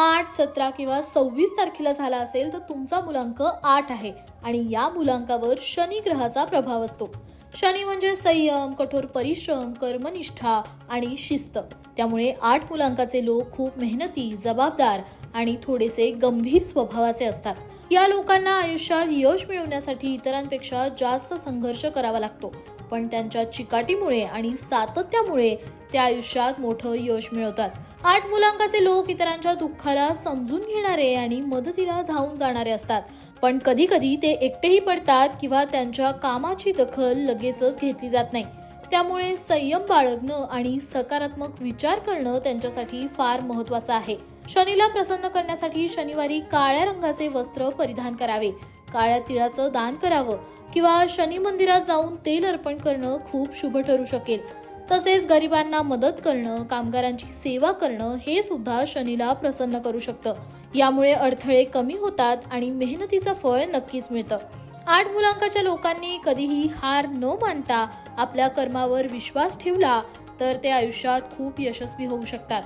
आठ सतरा किंवा सव्वीस तारखेला झाला असेल तर तुमचा मुलांक आठ आहे. आणि या मुलांकावर शनी ग्रहाचा प्रभाव असतो. शनी म्हणजे संयम कठोर परिश्रम कर्मनिष्ठा आणि शिस्त. त्यामुळे आठ मुलांकाचे लोक खूप मेहनती जबाबदार आणि थोडेसे गंभीर स्वभावाचे असतात. या लोकांना आयुष्यात यश मिळवण्यासाठी इतरांपेक्षा जास्त संघर्ष करावा लागतो. पण त्यांच्या चिकाटीमुळे आणि सातत्यामुळे ते आयुष्यात मोठं यश मिळवतात. आठ मुलांकाचे लोक इतरांच्या दुःखाला समजून घेणारे आणि मदतीला धावून जाणारे असतात. पण कधी कधी ते ते एकटेही पडतात किंवा त्यांच्या कामाची दखल लगेचच घेतली जात नाही. त्यामुळे संयम बाळगणं आणि सकारात्मक विचार करणं त्यांच्यासाठी फार महत्वाचं आहे. शनीला प्रसन्न करण्यासाठी शनिवारी काळ्या रंगाचे वस्त्र परिधान करावे. काळ्या तिळाचं दान करावं किंवा शनी मंदिरात जाऊन तेल अर्पण करणं खूप शुभ ठरू शकेल. तसेच गरिबांना मदत करणं कामगारांची सेवा करणं हे सुद्धा शनीला प्रसन्न करू शकतं. यामुळे अडथळे कमी होतात आणि मेहनतीचं फळ नक्कीच मिळतं. आठ मुलांकाच्या लोकांनी कधीही हार न मानता आपल्या कर्मावर विश्वास ठेवला तर ते आयुष्यात खूप यशस्वी होऊ शकतात.